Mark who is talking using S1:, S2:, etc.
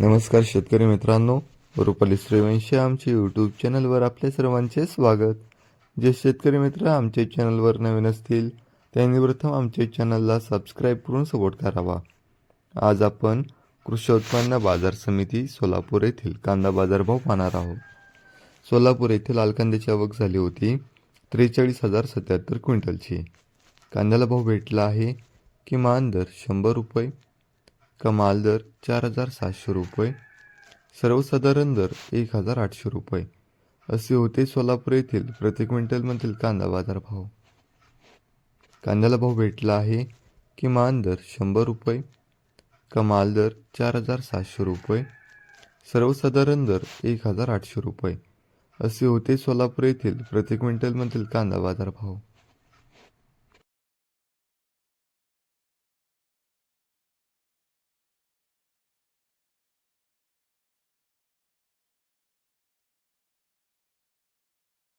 S1: नमस्कार शेतकरी मित्रांनो रुपाली श्रीवंशी आमच्या यूट्यूब चॅनलवर आपल्या सर्वांचे स्वागत. जे शेतकरी मित्र आमच्या चॅनलवर नवीन असतील त्यांनी प्रथम आमच्या चॅनलला सबस्क्राईब करून सपोर्ट करावा. आज आपण कृषी उत्पन्न बाजार समिती सोलापूर येथील कांदा बाजारभाव पाहणार आहोत. सोलापूर येथील लालकांद्याची आवक झाली होती त्रेचाळीस हजार सत्याहत्तर क्विंटलची. कांद्याला भाव भेटला आहे किमान दर शंभर रुपये कमाल दर चार हजार सातशे रुपये सर्वसाधारण दर एक हजार आठशे रुपये. असे होते सोलापूर येथील प्रति क्विंटलमधील कांदा बाजार भाव कांद्याला भाव भेटला आहे किमान दर शंभर रुपये कमाल दर चार हजार सातशे रुपये सर्वसाधारण दर एक हजार आठशे रुपये. असे होते सोलापूर येथील प्रति क्विंटलमधील कांदा बाजार भाव